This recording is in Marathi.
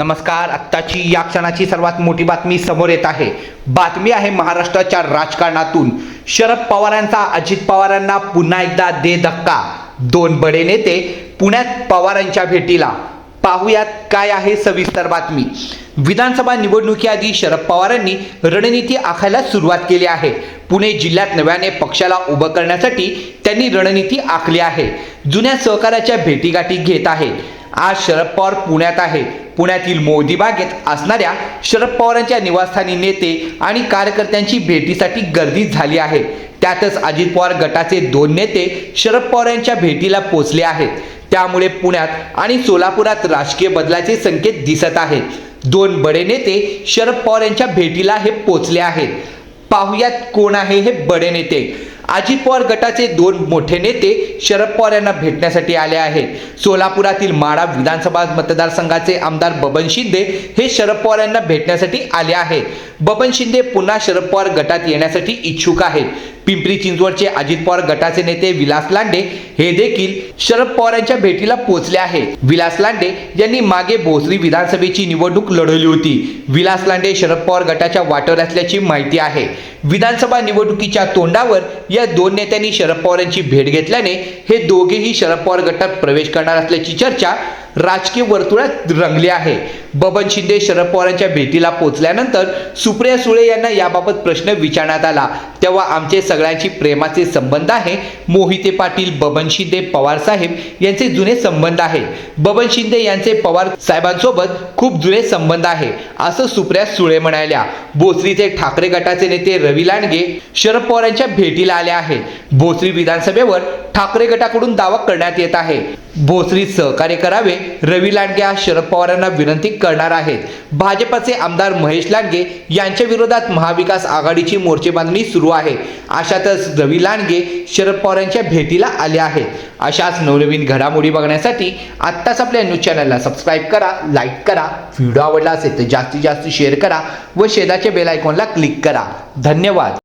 नमस्कार आत्ताची या क्षणाची सर्वात मोठी बातमी समोर येत आहे. बातमी आहे महाराष्ट्राच्या राजकारणातून. शरद पवारांचा अजित पवारांना पुन्हा एकदा दे धक्का. दोन बडे नेते पुण्यात पवारांच्या भेटीला. पाहुयात काय आहे सविस्तर बातमी. विधानसभा निवडणुकीआधी शरद पवारांनी रणनीती आखायला सुरुवात केली आहे. पुणे जिल्ह्यात नव्याने पक्षाला उभं करण्यासाठी त्यांनी रणनीती आखली आहे. जुन्या सहकार्याच्या भेटीगाठी घेत आहे. आज शरद पवार पुण्यात आहे. पुण्यातील मोदी बागेत असणाऱ्या शरद पवारांच्या निवासस्थानी नेते आणि कार्यकर्त्यांची भेटीसाठी गर्दी झाली आहे. त्यातच अजित पवार गटाचे दोन नेते शरद पवार यांच्या भेटीला पोचले आहेत. त्यामुळे पुण्यात आणि सोलापुरात राजकीय बदलाचे संकेत दिसत आहेत. दोन बडे नेते शरद पवार यांच्या भेटीला हे पोचले आहेत. पाहुयात कोण आहे हे बडे नेते? अजित पवार गटाचे दोन मोठे नेते शरद पवार यांना भेटण्यासाठी आले आहेत. सोलापुरातील माडा विधानसभा मतदारसंघाचे आमदार बबन शिंदे हे शरद पवार यांना भेटण्यासाठी आले आहेत. बबन शिंदे पुन्हा शरद पवार गटात येण्यासाठी इच्छुक आहेत. पिंपरी चिंचवडचे अजित पवार गटाचे नेते विलास लांडे हे देखील शरद पवारांच्या भेटीला पोहोचले आहेत. विलास लांडे यांनी मागे भोसरी विधानसभेची निवडणूक लढवली होती. विलास लांडे शरद पवार गटाच्या वाटेवर असल्याची माहिती आहे. विधानसभा निवडणुकीच्या तोंडावर या दोन नेत्यांनी शरद पवार यांची भेट घेतल्याने हे दोघेही शरद पवार गटात प्रवेश करणार असल्याची चर्चा राजकीय वर्तुळात रंगली आहे. बबन शिंदे शरद पवारांच्या भेटीला पोहोचल्यानंतर सुप्रिया सुळे यांना याबाबत प्रश्न विचारण्यात आला. तेव्हा आमचे सगळ्यांची प्रेमाचे संबंध आहे. मोहिते पाटील बबन शिंदे पवार साहेब यांचे जुने संबंध आहे. बबन शिंदे यांचे पवार साहेबांसोबत खूप जुने संबंध आहे असं सुप्रिया सुळे म्हणाल्या. भोसरीचे ठाकरे गटाचे नेते रवी लांडगे शरद पवारांच्या भेटीला आले आहेत भोसरी विधानसभेवर ठाकरे गटाकडून दावा करण्यात येत आहे. भोसरीत सहकार्य करावे रवी लांडगे हा शरद पवारांना विनंती करणार आहेत. भाजपचे आमदार महेश लांडगे यांच्या विरोधात महाविकास आघाडीची मोर्चेबांधणी सुरू आहे. अशातच रवी लांडगे शरद पवार यांच्या भेटीला आले आहेत. अशाच नवनवीन घडामोडी बघण्यासाठी आत्ताच आपल्या न्यूज चॅनलला सबस्क्राईब करा लाईक करा व्हिडिओ आवडला असेल तर जास्तीत जास्त शेअर करा व शेजारच्या बेल आयकॉनला क्लिक करा. धन्यवाद.